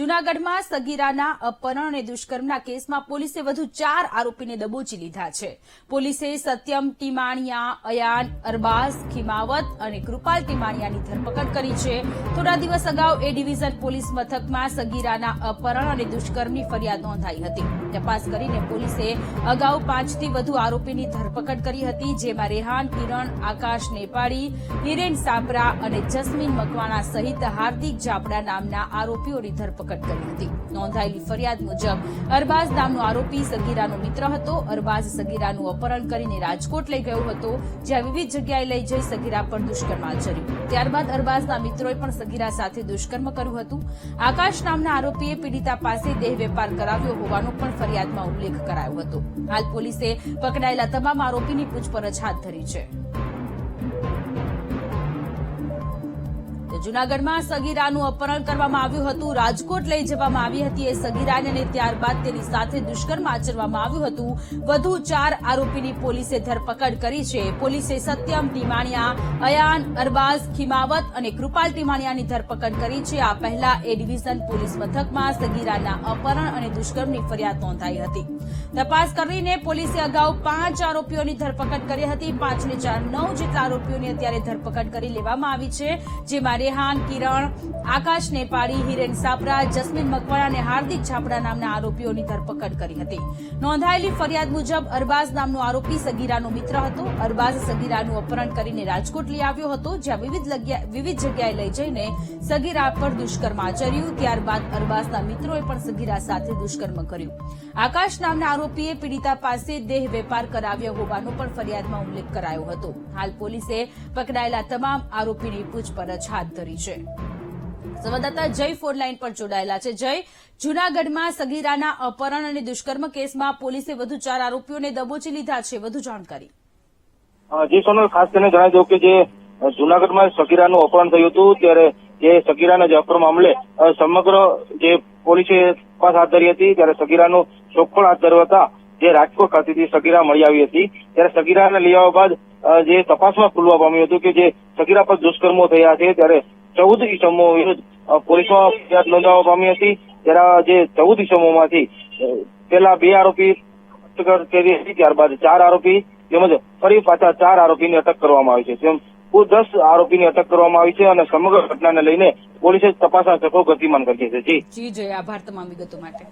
જૂનાગઢમાં સગીરાના અપહરણ અને દુષ્કર્મના કેસમાં પોલીસે વધુ ચાર આરોપીને દબોચી લીધા છે. પોલીસે સત્યમ ટીમાણિયા, અયાન, અરબાઝ, ખીમાવત અને કૃપાલ ટીમાણિયાની ધરપકડ કરી છે. થોડા દિવસ અગાઉ એ ડિવિઝન પોલીસ મથકમાં સગીરાના અપહરણ અને દુષ્કર્મની ફરિયાદ નોંધાઈ હતી. તપાસ કરીને પોલીસે અગાઉ પાંચથી વધુ આરોપીની ધરપકડ કરી હતી, જેમાં રેહાન, કિરણ, આકાશ નેપાળી હિરેન સાપરા અને જસ્મીન મકવાણા સહિત હાર્દિક જાપડા નામના આરોપીઓની ધરપકડ કરી હતી. નોંધાયેલી ફરિયાદ મુજબ, અરબાઝ નામનો આરોપી સગીરાનો મિત્ર હતો. અરબાઝ સગીરાનું અપહરણ કરીને રાજકોટ લઈ ગયો હતો, જ્યાં વિવિધ જગ્યાએ લઈ જઈ સગીરા પર દુષ્કર્મ આચર્યું. ત્યારબાદ અરબાઝના મિત્રોએ પણ સગીરા સાથે દુષ્કર્મ કર્યું હતું. આકાશ નામના આરોપીએ પીડિતા પાસે દેહ વેપાર કરાવ્યો હોવાનો પણ ફરિયાદમાં ઉલ્લેખ કરાયો હતો. હાલ પોલીસે પકડાયેલા તમામ આરોપીની પૂછપરછ હાથ ધરી છે. જૂનાગઢમાં સગીરાનું અપહરણ કરવામાં આવ્યું હતું. રાજકોટ લઈ જવામાં આવી હતી એ સગીરાને અને ત્યારબાદ તેની સાથે દુષ્કર્મ આચરવામાં આવ્યું હતું. વધુ ચાર આરોપીની પોલીસે ધરપકડ કરી છે. પોલીસે સત્યમ ટીમાણિયા, અયાન, અરબાઝ, ખીમાવત અને કૃપાલ ટીમાણિયાની ધરપકડ કરી છે. આ પહેલા એ ડિવિઝન પોલીસ મથકમાં સગીરાના અપહરણ અને દુષ્કર્મની ફરિયાદ નોંધાઈ હતી. તપાસ કરીને પોલીસે અગાઉ પાંચ આરોપીઓની ધરપકડ કરી હતી. પાંચને ચાર નવ જેટલા આરોપીઓની અત્યારે ધરપકડ કરી લેવામાં આવી છે. જેમાં રેહાન કિરણ આકાશ નેપાળી હિરેન સાપરા જસ્મીન મકવાણા અને હાર્દિક છાપડા નામના આરોપીઓની ધરપકડ કરી હતી. નોંધાયેલી ફરિયાદ મુજબ અરબાઝ નામનો આરોપી સગીરાનો મિત્ર હતો. અરબાઝ સગીરાનું અપહરણ કરીને રાજકોટ લઈ આવ્યો હતો, જ્યાં વિવિધ વિવિધ જગ્યાએ લઈ જઈને સગીરા પર દુષ્કર્મ આચર્યું. ત્યારબાદ અરબાઝના મિત્રોએ પણ સગીરા સાથે દુષ્કર્મ કર્યું. આકાશ નામના આરોપીએ પીડિતા પાસે દેહ વેપાર કરાવ્યો હોવાનો પણ ફરિયાદમાં ઉલ્લેખ કરાયો હતો. હાલ પોલીસે પકડાયેલા તમામ આરોપીની પૂછપરછ હાથ છે. સંવાદદાતા જય ફોર લાઇન પર જોડાયેલા છે. જય, જૂનાગઢમાં સગીરાના અપહરણ અને દુષ્કર્મ કેસમાં પોલીસે વધુ ચાર આરોપીઓને દબોચી લીધા છે. વધુ જાણકારી. જી સોનલ, ખાસ કરીને જણાવી દઉં કે જે જુનાગઢમાં સગીરાનું અપહરણ થયું હતું, ત્યારે જે સગીરાના જે અપહરણ મામલે સમગ્ર જે પોલીસે તપાસ હાથ ધરી હતી, ત્યારે સગીરાનું શોધખોળ હાથ ધર્યો હતા. જે રાજકોટ ખાતેથી સગીરા મળી આવી હતી. ત્યારે સગીરાને લઈ આવ્યા બાદ જે તપાસમાં ખુલવા પામ્યું હતું કે જે સગીરા પર દુષ્કર્મો થયા છે, ત્યારે ચૌદ ઈસમો વિરુદ્ધ પોલીસમાં ફરિયાદ નોંધાવવા પામી હતી. ત્યારે જે ચૌદ ઈસમોમાંથી પેલા બે આરોપી કરી હતી, ત્યારબાદ ચાર આરોપી તેમજ ફરી પાછા ચાર આરોપીની અટક કરવામાં આવી છે. તેમ કુલ દસ આરોપીની અટક કરવામાં આવી છે અને સમગ્ર ઘટનાને લઈને પોલીસે તપાસના ગતિમાન કરી છે. જી. જી આભાર તમામ વિગતો માટે.